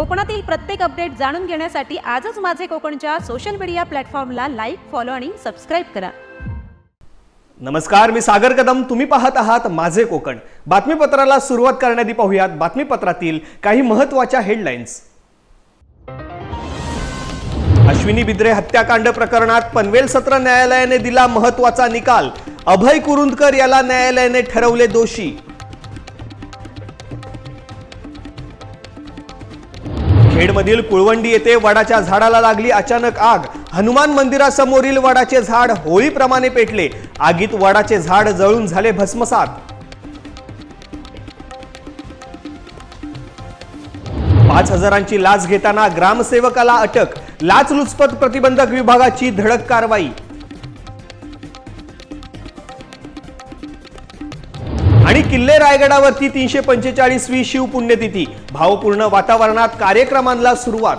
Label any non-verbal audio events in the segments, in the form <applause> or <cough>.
कोकणातील प्रत्येक अपडेट जाणून घेण्यासाठी आजच माझे कोकणच्या सोशल मीडिया प्लॅटफॉर्मला लाईक फॉलो आणि सबस्क्राईब करा. नमस्कार मी सागर कदम. तुम्ही पाहत आहात माझे कोकण. बातमीपत्राला सुरुवात करण्याआधी पाहूयात बातमीपत्रातील काही महत्त्वाच्या हेडलाईन्स अश्विनी बिद्रे हत्याकांड प्रकरणात पनवेल सत्र न्यायालयाने दिला महत्त्वाचा निकाल. अभय कुरुंदकर याला न्यायालयाने ठरवले दोषी. खेडमधील कुळवंडी येथे वडाच्या झाडाला लागली अचानक आग. हनुमान मंदिरासमोरील वडाचे झाड होळीप्रमाणे पेटले. आगीत वडाचे झाड जळून झाले भस्मसात. पाच हजारांची लाच घेताना ग्रामसेवकाला अटक. लाचलुचपत प्रतिबंधक विभागाची धडक कारवाई. आणि किल्ले रायगडावरती तीनशे पंचेचाळीसवी शिवपुण्यतिथी भावपूर्ण वातावरणात कार्यक्रमांना सुरुवात.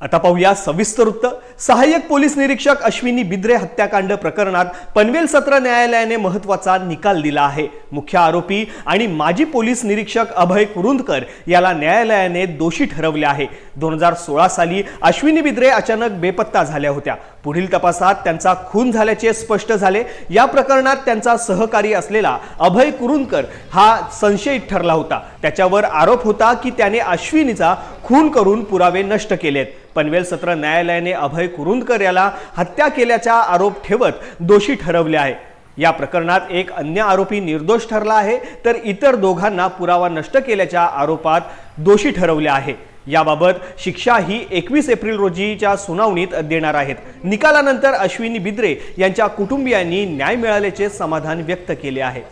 आता पाहूया सविस्तर वृत्त सहाय्यक पोलीस निरीक्षक अश्विनी बिद्रे हत्याकांड प्रकरणात पनवेल सत्र न्यायालयाने महत्त्वाचा निकाल दिला आहे. मुख्य आरोपी आणि माजी पोलीस निरीक्षक अभय कुरुंदकर याला न्यायालयाने दोषी ठरवले आहे. दोन हजार सोळा साली अश्विनी बिद्रे अचानक बेपत्ता झाल्या होत्या. पुढील तपासात त्यांचा खून झाल्याचे स्पष्ट झाले. या प्रकरणात त्यांचा सहकारी असलेला अभय कुरुंदकर हा संशयित ठरला होता. त्याच्यावर आरोप होता की त्याने अश्विनीचा खून करून पुरावे नष्ट केलेत. पनवेल सत्र न्यायालयाने अभय कुरुंदकर याला हत्या केल्याचा आरोप ठेवत दोषी ठरवले आहे. या प्रकरणात एक अन्य आरोपी निर्दोष ठरला आहे तर इतर दोघांना पुरावा नष्ट केल्याच्या आरोपात दोषी ठरवले आहे. याबाबत शिक्षा ही एकवीस एप्रिल रोजीच्या सुनावणीत देणार आहेत. निकालानंतर अश्विनी बिद्रे यांच्या कुटुंबियांनी न्याय मिळाल्याचे समाधान व्यक्त केले आहे.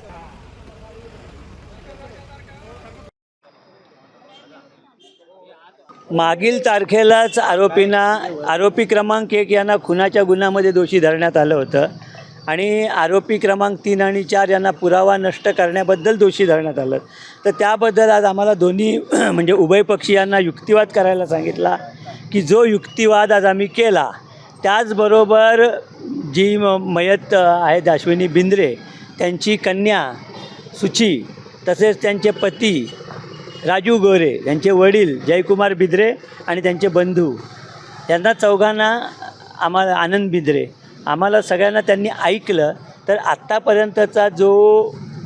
मागील तारखेलाच आरोपींना आरोपी क्रमांक एक यांना खुनाच्या गुन्ह्यामध्ये दोषी धरण्यात आलं होतं. आणि आरोपी क्रमांक तीन आणि चार यांना पुरावा नष्ट करण्याबद्दल दोषी धरण्यात आलं. तर त्याबद्दल आज आम्हाला दोन्ही <clears throat> म्हणजे उभय पक्षीयांना युक्तिवाद करायला सांगितला की जो युक्तिवाद आज आम्ही केला त्याचबरोबर जी म मयत आहेत अश्विनी बिंद्रे त्यांची कन्या सुची तसेच त्यांचे पती राजू गोरे यांचे वडील जयकुमार बिद्रे आणि त्यांचे बंधू. यांना चौघांना आम्हाला आनंद बिद्रे. आम्हाला सगळ्यांना त्यांनी ऐकलं तर आत्तापर्यंतचा जो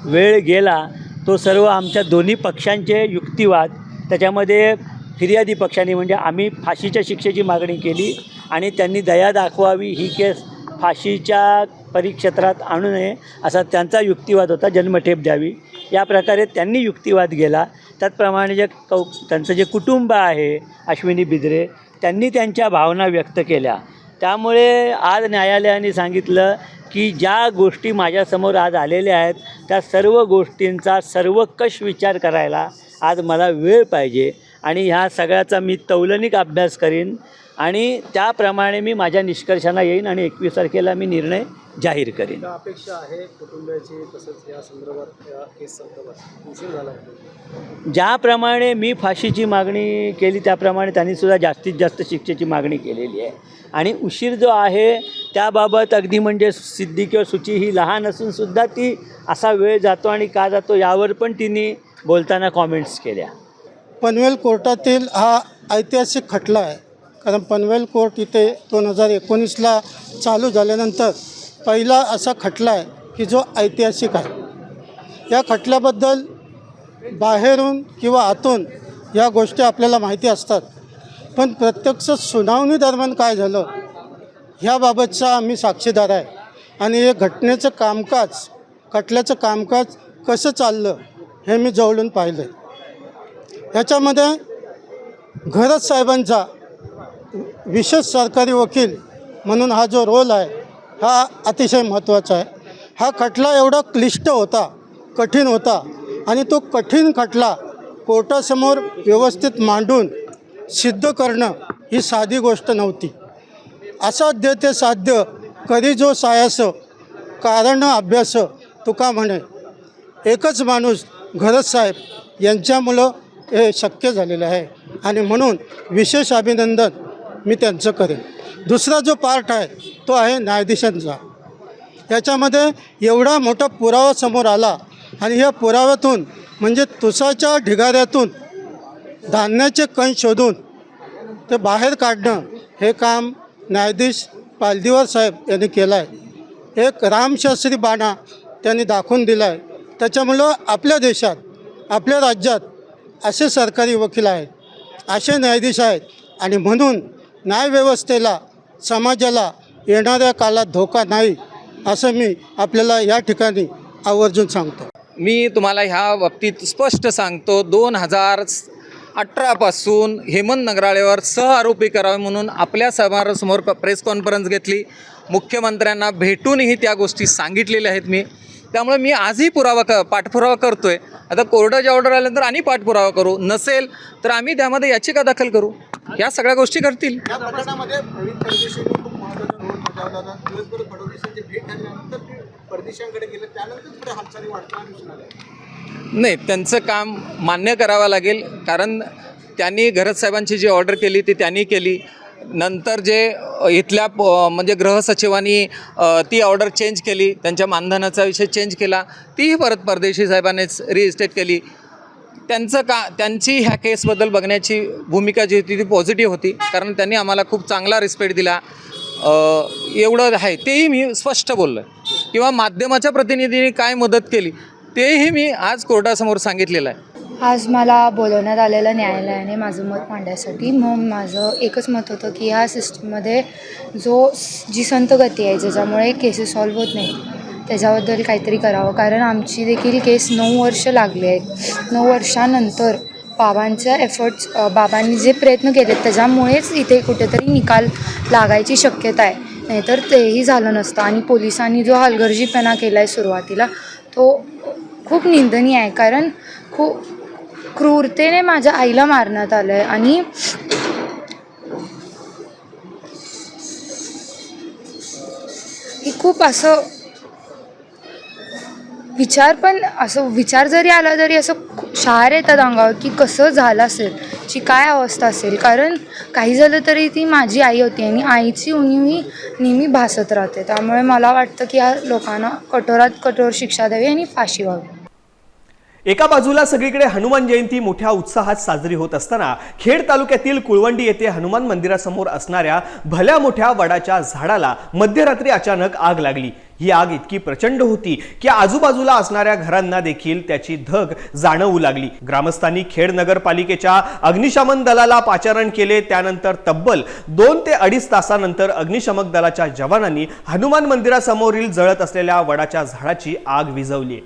वेळ गेला तो सर्व आमच्या दोन्ही पक्षांचे युक्तिवाद त्याच्यामध्ये फिर्यादी पक्षांनी म्हणजे आम्ही फाशीच्या शिक्षेची मागणी केली आणि त्यांनी दया दाखवावी ही केस फाशीच्या परिक्षेत्रात आणू नये असा त्यांचा युक्तिवाद होता जन्मठेप द्यावी. या प्रकारे त्यांनी युक्तिवाद गेला. त्याचप्रमाणे जे कौ त्यांचं जे कुटुंब आहे अश्विनी बिद्रे त्यांनी त्यांच्या भावना व्यक्त केल्या. त्यामुळे आज न्यायालयाने सांगितलं की ज्या गोष्टी माझ्यासमोर आज आलेल्या आहेत त्या सर्व गोष्टींचा सर्वकष विचार करायला आज मला वेळ पाहिजे. आणि ह्या सगळ्याचा मी तौलनिक अभ्यास करीन. आणि त्याप्रमाणे मी माझ्या निष्कर्षांना येईन आणि एकवीस तारखेला मी निर्णय जाहीर करीन. अपेक्षा आहे कुटुंबियाची तसंच या संदर्भात या केस संदर्भात? उशीर झाला आहे. ज्याप्रमाणे मी फाशीची मागणी केली त्याप्रमाणे त्यांनी सुद्धा जास्तीत जास्त शिक्षेची मागणी केलेली आहे. आणि उशीर जो आहे त्याबाबत अगदी म्हणजे सिद्धी किंवा सुची ही लहान असून सुद्धा ती असा वेळ जातो आणि का जातो यावर पण तिने बोलताना कॉमेंट्स केल्या. पनवेल कोर्टातील हा ऐतिहासिक खटला आहे. कारण पनवेल कोर्ट इथे दोन हजार एकोणीसला चालू झाल्यानंतर पहिला असा खटला आहे की जो ऐतिहासिक आहे. या खटल्याबद्दल बाहेरून किंवा आतून या गोष्टी आपल्याला माहिती असतात. पण प्रत्यक्ष सुनावणी दरम्यान काय झालं ह्याबाबतचा आम्ही साक्षीदार आहे. आणि हे घटनेचं कामकाज खटल्याचं कामकाज कसं चाललं हे मी जवळून पाहिलं आहे ह्याच्यामध्ये घरत साहेबांचा विशेष सरकारी वकील म्हणून हा जो रोल आहे हा अतिशय महत्त्वाचा आहे. हा खटला एवढा क्लिष्ट होता कठीण होता आणि तो कठीण खटला कोर्टासमोर व्यवस्थित मांडून सिद्ध करणं ही साधी गोष्ट नव्हती. असाध्य ते साध्य कधी जो सायास कारण अभ्यास तुका म्हणे एकच माणूस घरत साहेब यांच्यामुळं हे शक्य झालेलं आहे. आणि म्हणून विशेष अभिनंदन मी त्यांचं करेन. दुसरा जो पार्ट आहे तो आहे न्यायाधीशांचा. याच्यामध्ये एवढा मोठा पुरावा समोर आला आणि या पुराव्यातून म्हणजे तुसाच्या ढिगाऱ्यातून धान्याचे कण शोधून ते बाहेर काढणं हे काम न्यायाधीश पालदिवर साहेब यांनी केलं आहे एक रामशास्त्री बाणा त्यांनी दाखवून दिला आहे त्याच्यामुळं आपल्या देशात आपल्या राज्यात असे सरकारी वकील आहेत असे न्यायाधीश आहेत आणि म्हणून न्यायव्यवस्थेला समाजाला येणाऱ्या काळात धोका नाही असं मी आपल्याला या ठिकाणी आवर्जून सांगतो. मी तुम्हाला ह्या बाबतीत स्पष्ट सांगतो दोन हजार अठरापासून हेमंत नगराळेवर सहआरोपी करावे म्हणून आपल्या समोरासमोर प्रेस कॉन्फरन्स घेतली. मुख्यमंत्र्यांना भेटूनही त्या गोष्टी सांगितलेल्या आहेत मी. त्यामुळे मी आजही पुरावा क पाठपुरावा करतो आहे आता कोर्टाच्या ऑर्डर आल्यानंतर आणि पाठपुरावा करू. नसेल तर आम्ही त्यामध्ये याचिका दाखल करू. ह्या सगळ्या गोष्टी करतील. या प्रकरणामध्ये प्रवीण परदेशींनी खूप महत्त्वाचा रोल बजावला होता. दिवसभर फडणवीसांची भेट झाल्यानंतर ते परदेशांकडे गेले. त्यानंतर पुढे हालचाली वाढताना दिसून आल्या. नाही त्यांचं काम मान्य करावं लागेल. कारण त्यांनी घरत साहेबांची जी ऑर्डर केली ती त्यांनी केली. नंतर जे इथल्या प म्हणजे गृहसचिवांनी ती ऑर्डर चेंज केली. त्यांच्या मानधनाचा विषय चेंज केला. तीही परत परदेशी साहेबांनीच रिइस्टेट केली. त्यांचं का त्यांची ह्या केसबद्दल बघण्याची भूमिका जी होती ती पॉझिटिव्ह होती. कारण त्यांनी आम्हाला खूप चांगला रिस्पेक्ट दिला. एवढं आहे तेही मी स्पष्ट बोललो आहे किंवा माध्यमाच्या प्रतिनिधीने काय मदत केली तेही मी आज कोर्टासमोर सांगितलेलं आहे. आज मला बोलवण्यात आलेलं न्यायालयाने माझं मत मांडण्यासाठी. मग माझं एकच मत होतं की ह्या सिस्टममध्ये जो जी संत गती आहे ज्याच्यामुळे केसेस सॉल्व्ह होत नाही त्याच्याबद्दल काहीतरी करावं. कारण आमची देखील केस नऊ वर्ष लागले आहेत. नऊ वर्षानंतर बाबांच्या एफर्ट्स बाबांनी जे प्रयत्न केलेत त्याच्यामुळेच इथे कुठेतरी निकाल लागायची शक्यता आहे. नाहीतर तेही झालं नसतं. आणि पोलिसांनी जो हलगर्जीपणा केला आहे सुरुवातीला तो खूप निंदनीय आहे. कारण खूप क्रूरतेने माझ्या आईला मारण्यात आलं आहे आणि ही खूप असं विचार पण असं विचार जरी आला तरी असं शार शहार येतात अंगावर की कसं झालं असेल ची काय अवस्था असेल. कारण काही झालं तरी ती माझी आई होती आणि आईची उणीव ही नेहमी भासत राहते. त्यामुळे मला वाटतं की या लोकांना कठोरात कठोर शिक्षा द्यावी आणि फाशी व्हावी. एका बाजूला सगळीकडे हनुमान जयंती मोठ्या उत्साहात साजरी होत असताना खेड तालुक्यातील कुळवंडी येथे हनुमान मंदिरासमोर असणाऱ्या भल्या मोठ्या वडाच्या झाडाला मध्यरात्री अचानक आग लागली. ही आग इतकी प्रचंड होती की आजूबाजूला असणाऱ्या घरांना देखील त्याची धग जाणवू लागली. ग्रामस्थांनी खेड नगरपालिकेच्या अग्निशमन दलाला पाचारण केले. त्यानंतर तब्बल दोन ते अडीच तासानंतर अग्निशमक दलाच्या जवानांनी हनुमान मंदिरासमोरील जळत असलेल्या वडाच्या झाडाची आग विझवली.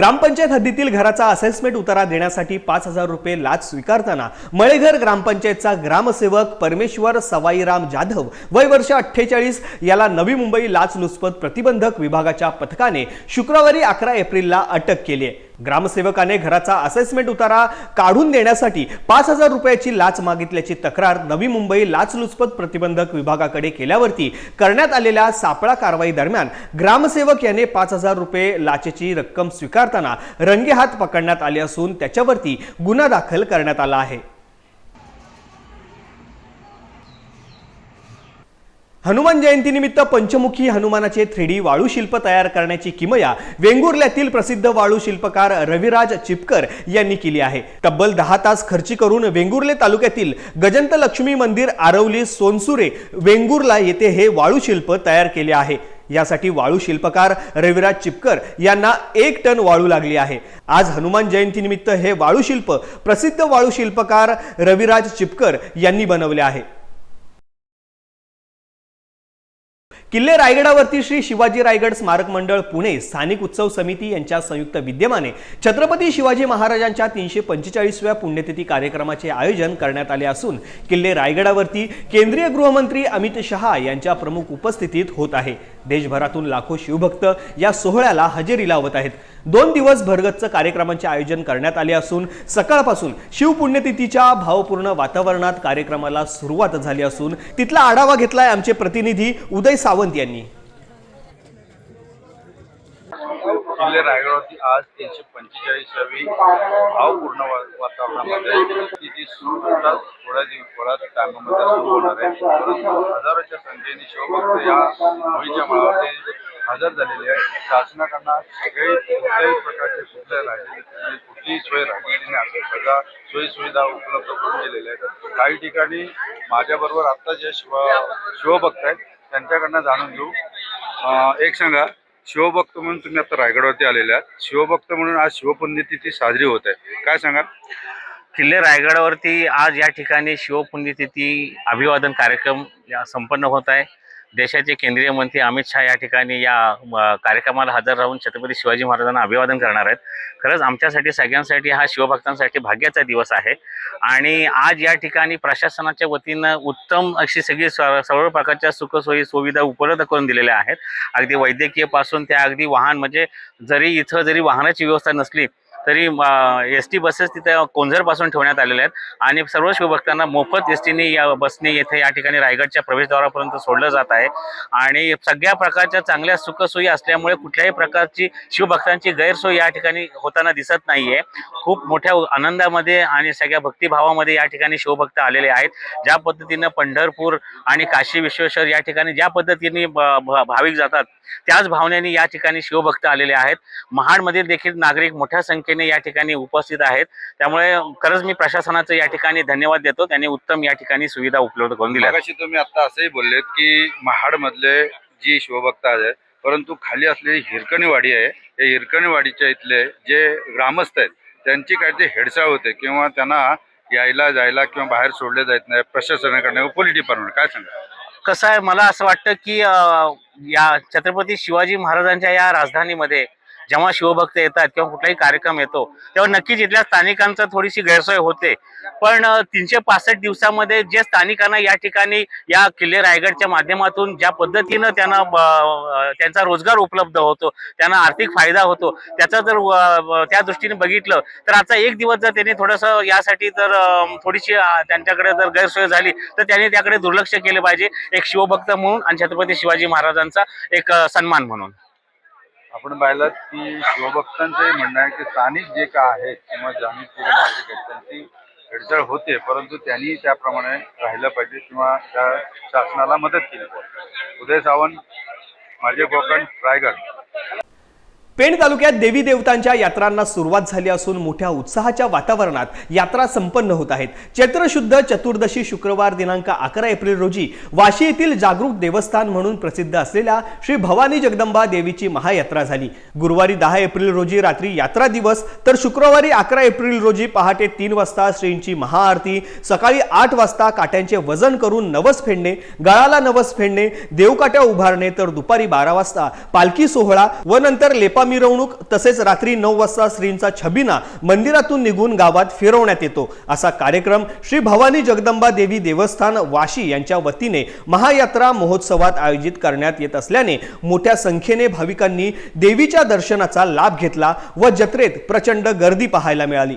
ग्रामपंचायत हद्दीतील घराचा असेसमेंट उतारा देण्यासाठी पाच हजार रुपये लाच स्वीकारताना मळेघर ग्रामपंचायतचा ग्रामसेवक परमेश्वर सवाईराम जाधव वय वर्ष अठ्ठेचाळीस याला नवी मुंबई लाचलुचपत प्रतिबंधक विभागाच्या पथकाने शुक्रवारी अकरा एप्रिलला अटक केली आहे. ग्रामसेवकाने घराचा असेसमेंट उतारा काढून देण्यासाठी पाच हजार रुपयाची लाच मागितल्याची तक्रार नवी मुंबई लाचलुचपत प्रतिबंधक विभागाकडे केल्यावरती करण्यात आलेल्या सापळा कारवाई दरम्यान ग्रामसेवक याने पाच हजार रुपये लाचेची रक्कम स्वीकारताना रंगेहात पकडण्यात आले असून त्याच्यावरती गुन्हा दाखल करण्यात आला आहे. हनुमान जयंतीनिमित्त पंचमुखी हनुमानाचे थ्री डी वाळू शिल्प तयार करण्याची किमया वेंगुर्ल्यातील प्रसिद्ध वाळू शिल्पकार रविराज चिपकर यांनी केली आहे. तब्बल दहा तास खर्ची करून वेंगुर्ले तालुक्यातील गजंत लक्ष्मी मंदिर आरवली सोनसुरे वेंगुर्ला येथे हे वाळू शिल्प तयार केले आहे. यासाठी वाळू शिल्पकार रविराज चिपकर यांना एक टन वाळू लागली आहे. आज हनुमान जयंतीनिमित्त हे वाळू शिल्प प्रसिद्ध वाळू शिल्पकार रविराज चिपकर यांनी बनवले आहे. किल्ले रायगडावरती श्री शिवाजी रायगड स्मारक मंडळ पुणे स्थानिक उत्सव समिती यांच्या संयुक्त विद्यमाने छत्रपती शिवाजी महाराजांच्या तीनशे पंचेचाळीसव्या पुण्यतिथी कार्यक्रमाचे आयोजन करण्यात आले असून किल्ले रायगडावरती केंद्रीय गृहमंत्री अमित शहा यांच्या प्रमुख उपस्थितीत होत आहे. देशभरातून लाखो शिवभक्त या सोहळ्याला हजेरी लावत आहेत. दोन दिवस भरगच्च कार्यक्रमांचे आयोजन करण्यात आले असून सकाळपासून शिवपुण्यतिथीच्या भावपूर्ण वातावरणात कार्यक्रमाला सुरुवात झाली असून तिथला आढावा घेतलाय आमचे प्रतिनिधी उदय सावंत यांनी. किल्ले रायगडावरती आज तीनशे पंचेचाळीसावी भावपूर्ण वा- वातावरणामध्ये तिथे सुरू होतात थोड्या दिवस थोड्याच टायमामध्ये सुरू होणार आहे. परंतु हजारोच्या संख्येने शिवभक्त या होळीच्या माळावरती हजर झालेले आहे शासनाकडनं सगळे कुठल्याही प्रकारचे कुठल्या राहिलेले कुठलीही सोय राहिलेली नाही असं सगळ्या सोयी सुविधा उपलब्ध करून दिलेल्या आहेत. काही ठिकाणी माझ्याबरोबर आत्ता जे शिव शिवभक्त आहेत त्यांच्याकडनं जाणून घेऊ. एक सांगा शिवभक्त म्हणून तुम्ही आता रायगडवरती आलेले आहात. शिवभक्त म्हणून आज शिवपुण्यतिथी साजरी होत आहे. काय सांगाल? किल्ले रायगडावरती आज या ठिकाणी शिवपुण्यतिथी अभिवादन कार्यक्रम या संपन्न होत आहे. देशाचे केंद्रीय मंत्री अमित शहा या ठिकाणी या कार्यक्रमाला हजर राहून छत्रपती शिवाजी महाराजांना अभिवादन करणार आहेत. खरंच आमच्यासाठी सगळ्यांसाठी हा शिवभक्तांसाठी भाग्याचा दिवस आहे. आणि आज या ठिकाणी प्रशासनाच्या वतीनं उत्तम अशी सगळी स- सर्व प्रकारच्या सुखसोयी सुविधा उपलब्ध करून दिलेल्या आहेत. अगदी वैद्यकीयपासून त्या अगदी वाहन म्हणजे जरी इथं जरी वाहनाची व्यवस्था नसली तरी एस टी बसेस तिथे कोंझरपासून ठेवण्यात आलेल्या आहेत. आणि सर्व शिवभक्तांना मोफत एस टीने या बसने येथे या ठिकाणी रायगडच्या प्रवेशद्वारापर्यंत सोडलं जात आहे. आणि सगळ्या प्रकारच्या चांगल्या सुखसोयी असल्यामुळे कुठल्याही प्रकारची शिवभक्तांची गैरसोय या ठिकाणी होताना दिसत नाहीये. खूप मोठ्या आनंदामध्ये आणि सगळ्या भक्तिभावामध्ये या ठिकाणी शिवभक्त आलेले आहेत. ज्या पद्धतीनं पंढरपूर आणि काशी विश्वेश्वर या ठिकाणी ज्या पद्धतीने भाविक जातात त्याच भावनेने या ठिकाणी शिवभक्त आलेले आहेत. महाडमधील देखील नागरिक मोठ्या संख्येने या ठिकाणी उपस्थित आहेत. त्यामुळे खरंच मी प्रशासनाचं या ठिकाणी धन्यवाद देतो. त्यांनी उत्तम या ठिकाणी सुविधा उपलब्ध करून दिल्या. तुम्ही आता असंही बोललेत की महाडमधले जी शिवभक्त आहेत परंतु खाली असलेली हिरकणीवाडी आहे. या हिरकणीवाडीच्या इथले जे ग्रामस्थ आहेत त्यांची काहीतरी हेडसाळ होते किंवा त्यांना यायला जायला किंवा बाहेर सोडले जात नाही प्रशासनाकडनं पोलीस डिपार्टमेंट काय सांगा? कसं आहे मला असं वाटतं की या छत्रपती शिवाजी महाराजांच्या या राजधानीमध्ये जेव्हा शिवभक्त येतात किंवा कुठलाही कार्यक्रम येतो तेव्हा नक्कीच इथल्या स्थानिकांचं थोडीशी गैरसोय होते. पण तीनशे पासष्ट दिवसामध्ये जे स्थानिकांना या ठिकाणी या किल्ले रायगडच्या माध्यमातून ज्या पद्धतीनं त्यांना त्यांचा रोजगार उपलब्ध होतो त्यांना आर्थिक फायदा होतो त्याचा जर त्या दृष्टीने बघितलं तर आता एक दिवस जर त्यांनी थोडंसं यासाठी जर थोडीशी त्यांच्याकडे जर गैरसोय झाली तर त्यांनी त्याकडे दुर्लक्ष केले पाहिजे एक शिवभक्त म्हणून आणि छत्रपती शिवाजी महाराजांचा एक सन्मान म्हणून. आपण पाहिलं की शिवभक्तांचंही म्हणणं आहे की स्थानिक जे का आहेत किंवा जाणीव नागरिक आहेत त्यांची हेळसाळ होते परंतु त्यांनी त्याप्रमाणे राहिलं पाहिजे किंवा त्या शासनाला मदत केली पाहिजे. उदय सावंत माझे कोकण रायगड. पेण तालुक्यात देवी देवतांच्या यात्रांना सुरुवात झाली असून मोठ्या उत्साहाच्या वातावरणात यात्रा संपन्न होत आहेत. चैत्र शुद्ध चतुर्दशी शुक्रवार दिनांक अकरा एप्रिल रोजी वाशी येथील जागरूक देवस्थान म्हणून प्रसिद्ध असलेल्या श्री भवानी जगदंबा देवीची महायात्रा झाली. गुरुवारी दहा एप्रिल रोजी रात्री यात्रा दिवस तर शुक्रवारी अकरा एप्रिल रोजी पहाटे तीन वाजता श्रींची महाआरती सकाळी आठ वाजता काट्यांचे वजन करून नवस फेडणे गळाला नवस फेडणे देवकाट्या उभारणे तर दुपारी बारा वाजता पालखी सोहळा व नंतर लेपा मिरवणूक तसेच रात्री नऊ वाजता श्रींचा छबिना मंदिरातून निघून गावात फिरवण्यात येतो. असा कार्यक्रम श्री भवानी जगदंबा देवी देवस्थान वाशी यांच्या वतीने महायात्रा महोत्सवात आयोजित करण्यात येत असल्याने मोठ्या संख्येने भाविकांनी देवीच्या दर्शनाचा लाभ घेतला व जत्रेत प्रचंड गर्दी पाहायला मिळाली.